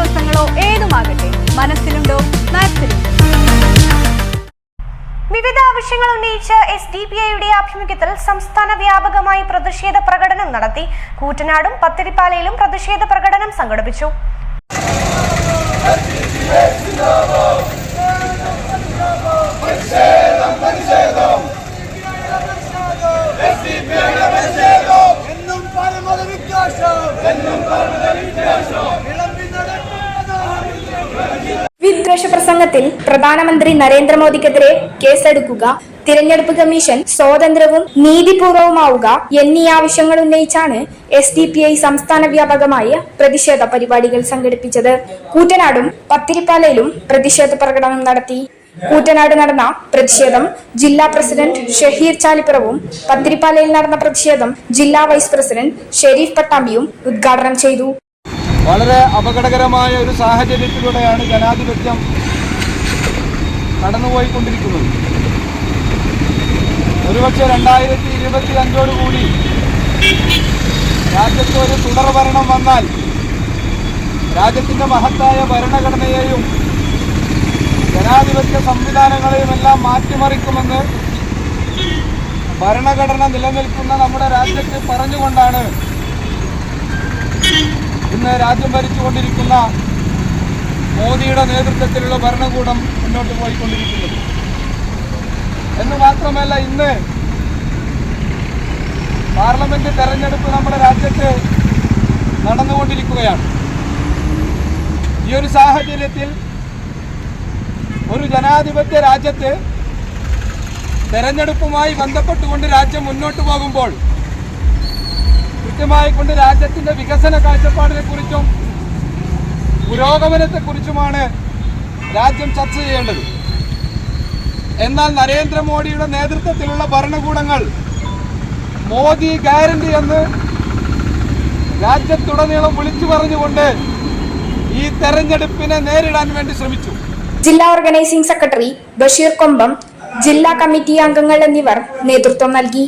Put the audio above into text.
ദിവസങ്ങളോ ഏതുമാകട്ടെ മനസ്സിലുണ്ടോ വിവിധ ആവശ്യങ്ങൾ ഉന്നയിച്ച് എസ് ഡി പി ഐയുടെ ആഭിമുഖ്യത്തിൽ സംസ്ഥാന വ്യാപകമായി പ്രതിഷേധ പ്രകടനം നടത്തി. കൂറ്റനാടും പത്തിരിപ്പാലയിലും പ്രതിഷേധ പ്രകടനം സംഘടിപ്പിച്ചു. പ്രസംഗത്തിൽ പ്രധാനമന്ത്രി നരേന്ദ്രമോദിക്കെതിരെ കേസെടുക്കുക തിരഞ്ഞെടുപ്പ് കമ്മീഷൻ സ്വതന്ത്രവും നീതിപൂർവവുമാവുക എന്നീ ആവശ്യങ്ങൾ ഉന്നയിച്ചാണ് എസ് ഡി പി ഐ സംസ്ഥാന വ്യാപകമായ പ്രതിഷേധ പരിപാടികൾ സംഘടിപ്പിച്ചത്. കൂറ്റനാടും പത്തിരിപ്പാലയിലും പ്രതിഷേധ പ്രകടനം നടത്തി. കൂറ്റനാട് നടന്ന പ്രതിഷേധം ജില്ലാ പ്രസിഡന്റ് ഷഹീർ ചാലിപ്പുറവും പത്തിരിപ്പാലയിൽ നടന്ന പ്രതിഷേധം ജില്ലാ വൈസ് പ്രസിഡന്റ് ഷെരീഫ് പട്ടാമ്പിയും ഉദ്ഘാടനം ചെയ്തു. വളരെ അപകടകരമായ ഒരു സാഹചര്യത്തിലൂടെയാണ് ജനാധിപത്യം കടന്നുപോയിക്കൊണ്ടിരിക്കുന്നത്. ഒരുപക്ഷെ രണ്ടായിരത്തി ഇരുപത്തി അഞ്ചോടുകൂടി രാജ്യത്ത് ഒരു തുടർ ഭരണം വന്നാൽ രാജ്യത്തിന്റെ മഹത്തായ ഭരണഘടനയെയും ജനാധിപത്യ സംവിധാനങ്ങളെയും എല്ലാം മാറ്റിമറിക്കുമെന്ന് ഭരണഘടന നിലനിൽക്കുന്ന നമ്മുടെ രാജ്യത്ത് പറഞ്ഞുകൊണ്ടാണ് ഇന്ന് രാജ്യം ഭരിച്ചുകൊണ്ടിരിക്കുന്ന മോദിയുടെ നേതൃത്വത്തിലുള്ള ഭരണകൂടം മുന്നോട്ട് പോയിക്കൊണ്ടിരിക്കുന്നത്. എന്ന് മാത്രമല്ല ഇന്ന് പാർലമെന്റ് തെരഞ്ഞെടുപ്പ് നമ്മുടെ രാജ്യത്ത് നടന്നുകൊണ്ടിരിക്കുകയാണ്. ഈ ഒരു സാഹചര്യത്തിൽ ഒരു ജനാധിപത്യ രാജ്യത്ത് തെരഞ്ഞെടുപ്പുമായി ബന്ധപ്പെട്ടുകൊണ്ട് രാജ്യം മുന്നോട്ട് പോകുമ്പോൾ കൃത്യമായി കൊണ്ട് രാജ്യത്തിന്റെ വികസന കാഴ്ചപ്പാടിനെ കുറിച്ചും പുരോഗമനത്തെക്കുറിച്ചുമാണ് രാജ്യം ചർച്ച ചെയ്യേണ്ടത്. എന്നാൽ നരേന്ദ്രമോദിയുടെ നേതൃത്വത്തിലുള്ള ഭരണകൂടങ്ങൾ മോദി ഗ്യാരണ്ടി എന്ന് രാജ്യത്തുടനീളം വിളിച്ചു പറഞ്ഞുകൊണ്ട് ഈ തെരഞ്ഞെടുപ്പിനെ നേരിടാൻ വേണ്ടി ശ്രമിച്ചു. ജില്ലാ ഓർഗനൈസിംഗ് സെക്രട്ടറി ബഷീർ കൊമ്പം ജില്ലാ കമ്മിറ്റി അംഗങ്ങൾ എന്നിവർ നേതൃത്വം നൽകി.